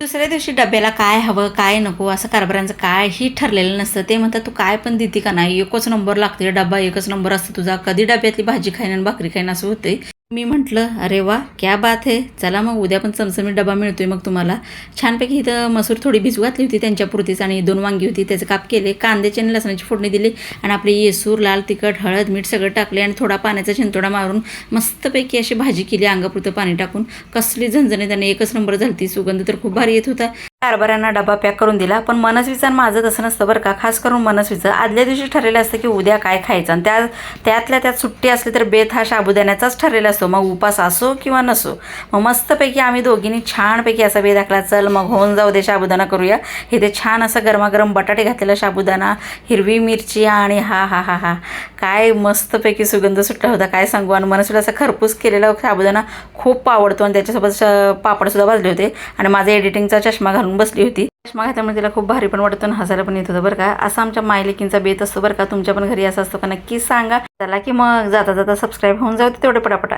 दुसऱ्या दिवशी डब्याला काय हवं काय नको असं कारभारांचं काहीही ठरलेलं नसतं. ते म्हणतात तू काय पण देते का नाही? एकच नंबर लागते डब्बा एकच नंबर असतो तुझा. कधी डब्यातली भाजी खाईन आणि भाकरी खाईन असं होते मी म्हटलं अरे वा क्या बात आहे चला मग उद्या पण चमचमीत डबा मिळतो आहे मग तुम्हाला. छानपैकी इथं मसूर थोडी भिजू घातली होती त्यांच्यापुरतीच आणि दोन वांगी होती. त्याचे काप केले कांद्याची आणि लसणाची फोडणी दिली आणि आपली येसूर लाल तिखट हळद मीठ सगळं टाकले आणि थोडा पाण्याचा शिंतोडा मारून मस्तपैकी अशी भाजी केली अंगापुरतं पाणी टाकून. कसली झणझणीत आणि एकच नंबर झाली ती सुगंध तर खूप भारी येत होता. कारभारांना डबा पॅक करून दिला पण मनस्वीचं माझं तसं नसतं बरं का. खास करून मनस्वीचं. आदल्या दिवशी ठरलेलं असतं की उद्या काय खायचं आणि त्या त्यातल्या त्यात सुट्टी असली तर बेत हा साबुदाण्याचाच ठरलेला असतो. मग उपास असो किंवा नसो मग मस्तपैकी आम्ही दोघींनी छानपैकी असा बेत आखला चल मग होऊन जाऊ दे साबुदाणा करूया. हे ते छान असं गरमागरम बटाटे घातलेला साबुदाणा हिरवी मिरची आणि हा हा हा हा. काय मस्तपैकी सुगंध सुटला होता काय सांगू. आणि मनस्वीला असा खरपूस केलेला साबुदाणा खूप आवडतो आणि त्याच्यासोबत पापडसुद्धा भाजले होते. आणि माझं एडिटिंगचा चष्मा घालून बसली होती. चष्मा घातल्यामुळे तिला खूप भारी पण वाटतो आणि हसायला पण येत होतं बरं का. असा आमच्या मायलेकिंचा बेत असतो बरं का. तुमच्या पण घरी असं असतो का? नक्की सांगा. चला की मग जाता जाता सबस्क्राईब होऊन जाऊ तेवढे पटापटा.